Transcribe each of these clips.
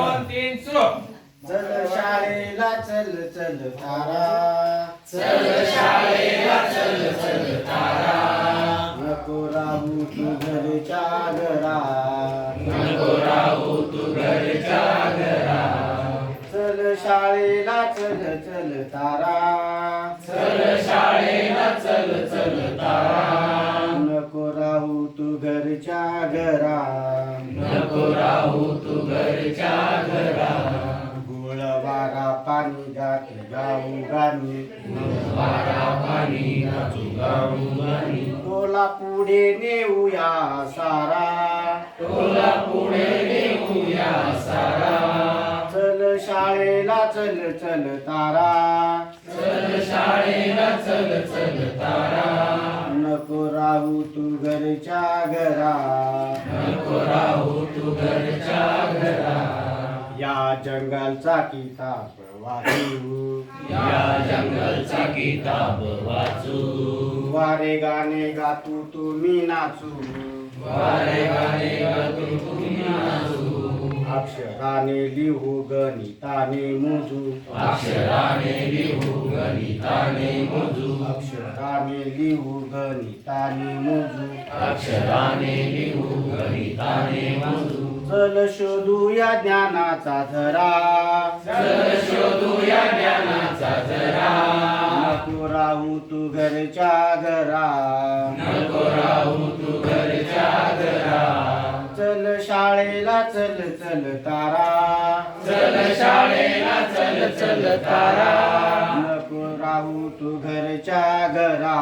दोन तीन सुरू. चल शाळेला चल चल तारा. चल शाळेला चल चल तारा. नको राहू तू घरच्या घरा. नको राहू तू घरच्या घरा. चल शाळेला चल चल तारा. चल शाळेला चल पाणी गात गाऊ गाणी पाणी गाऊ गाणी तोला पुढे नेऊया सारा। टोला पुढे नेऊया सारा। चल शाळेला चल चल तारा। चल शाळेला चल चल तारा। नको राहू तू घरच्या घरा। नको राहू तू घरच्या जंगलचा किताब वाचू. या जंगलचा किताब वाचू. वारे गाणे गातू तुम्ही नाचू. वारे गाणे गातो तुम्ही नाचू. अक्षराने लिहू गणिताने मोजू. अक्षराने लिहू गणिताने मोजू. अक्षराने लिहू गणिताने मोजू. अक्षराने लिहू गणिताने मोजू. चल शोधूया ज्ञानाचा धरा चल शोधूया ज्ञानाचा जरा. नको राहू तू घरच्या घरा. नको राहू तू घरच्या घरा. चल शाळेला चल चल तारा. चल शाळेला चल चल तारा. नको राहू तू घरच्या घरा.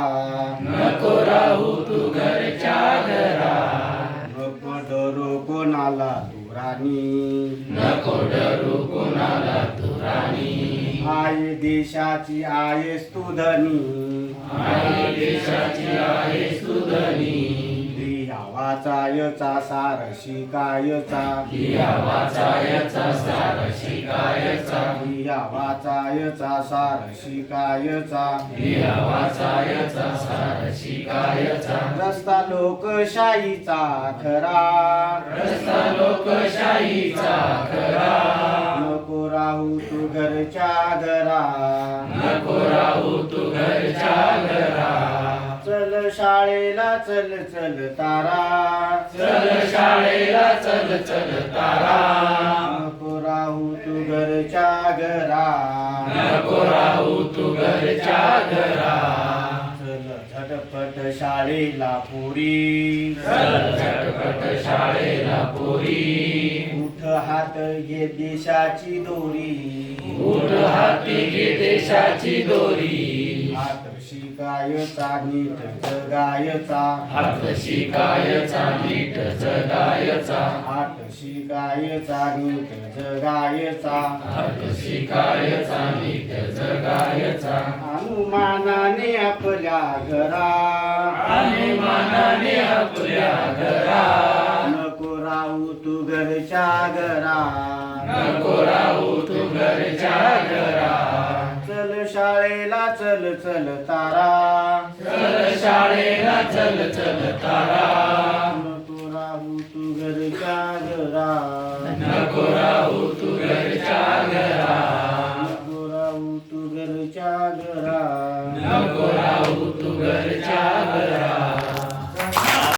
नको राहू तू घरच्या घरा. डरो कोणाला दुरानी. नको डरू कोणाला तू राणी आई देशाची आहेस तू धनी आई देशाची आहे सुधनी लिहा वाचायचा सार शिकायचा लिहा वाचायचा सार शिकायचा लिहा वाचायचा सार शिकायचा लिहा वाचायचा सार शिकायचा रस्ता लोकशाहीचा खरा. रस्ता लोकशाहीचा खरा. नको राहू तू घरच्या घरा. नको राहू तू घरच्या शाळेला चल चल तारा. चल शाळेला चल चल तारा. नको राहू तू घरच्या घरा. नको राहू तू घरच्या घरा. चल झटपट शाळेला पुरी. चल झटपट शाळेला पोरी. उठ हात घे देशाची दोरी. उठ हाती घे देशाची दोरी. शिकायचा नीट जगायचा. हात शिकायचा नीट जगायचा. हात शिकायचा नीट जगायचा. हात शिकायचा नीट जगायचा. अनुमानाने आपल्या घरा. आणि मानाने आपल्या घरा. नको राहू तू घरच्या घरा. नको शाळेला चल चल तारा. चल शाळेला चल चल तारा. नको राहू तू घरच्या घरा नको राहू तू घरच्या घरा नको राहू तू घरच्या घरा नको राहू